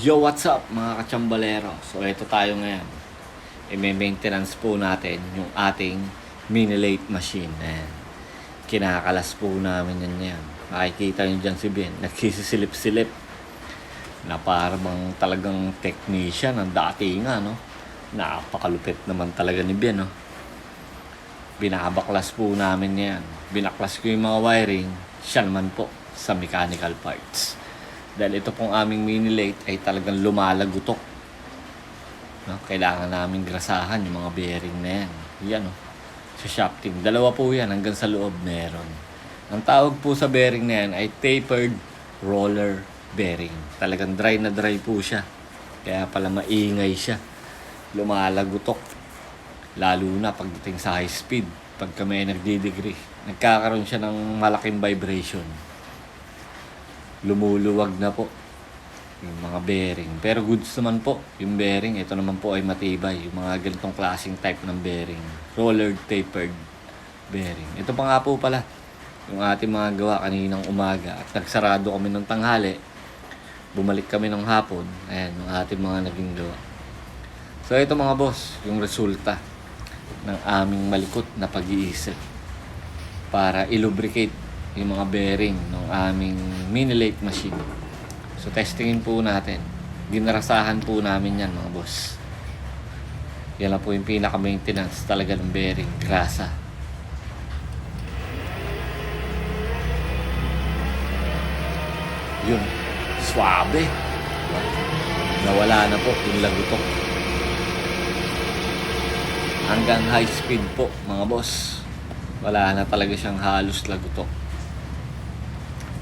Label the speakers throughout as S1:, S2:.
S1: Yo, what's up mga kachambalero? So, ito tayo ngayon. I-maintenance po natin yung ating mini lathe machine. Ayan. Kinakalas po namin yan yan. Makikita nyo dyan si Ben. Nagsisisilip-silip. Na parang talagang technician ang dating no? Napakalupit naman talaga ni Ben, no? Binabaklas po namin yan. Binaklas ko yung mga wiring. Siya naman po sa mechanical parts. Dahil ito pong aming mini lathe ay talagang lumalagutok. No? Kailangan namin grasahan yung mga bearing na yan. Yan o. Sa shafting. Dalawa po yan hanggang sa loob meron. Ang tawag po sa bearing na yan ay tapered roller bearing. Talagang dry na dry po siya. Kaya pala maingay siya. Lumalagutok. Lalo na pagdating sa high speed. Pagka may nagdidegree. Nagkakaroon siya ng malaking vibration lumuluwag na po yung mga bearing. Pero goods naman po, yung bearing, ito naman po ay matibay. Yung mga ganitong klaseng type ng bearing. Roller tapered bearing. Ito pa nga po pala, yung ating mga gawa kaninang umaga. At nagsarado kami ng tanghali. Bumalik kami ng hapon. Ayan, yung ating mga naging gawa. So ito mga boss, yung resulta ng aming malikot na pag-iisip para ilubricate yung mga bearing ng aming mini lathe machine. So testingin po natin. Ginarasahan po namin yan mga boss. Yan lang po yung pinaka-maintenance talaga ng bearing. Grasa. Yun. Swabe. Nawala na po yung lagutok. Hanggang high speed po mga boss. Wala na talaga siyang halos lagutok.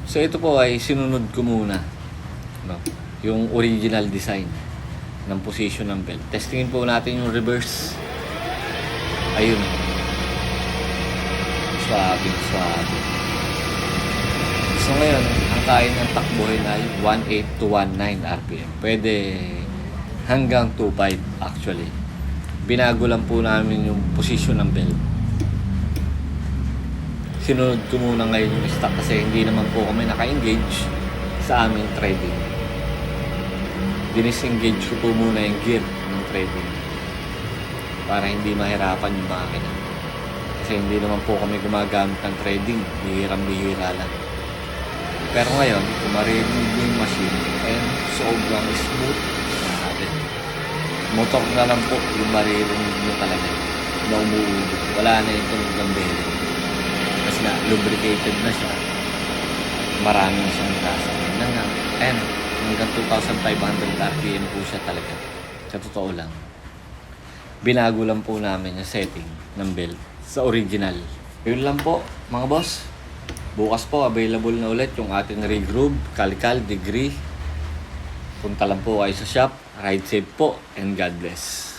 S1: So ito po ay sinunod ko muna no, yung original design ng position ng belt. Testingin po natin yung reverse. Ayun. Swabe, swabe. So ngayon, ang kaya ng takbuhin ay 18 to 19 RPM. Pwede hanggang 25 actually. Binago lang po namin yung position ng belt sinunod ko muna ngayon yung stock kasi hindi naman po kami naka-engage sa aming trading. Dinisengage ko po muna yung gear ng trading para hindi mahirapan yung makina. Kasi hindi naman po kami gumagamit ng trading. Bihirang-bihira lang. Pero ngayon, kung marinig mo yung machine, and sobrang smooth. Grabe. Motor na lang po yung maririnig mo talaga na umuulit. Wala na yung tunog ng bearing kasi na lubricated na siya. Marami na siyang grasa hanggang and hanggang 2,500 RPM po siya talaga. Sa totoo lang. Binago lang po namin yung setting ng belt sa original. Yun lang po mga boss. Bukas po available na ulit yung ating regroup kalikal degree. Punta lang po kayo sa shop. Ride safe po and God bless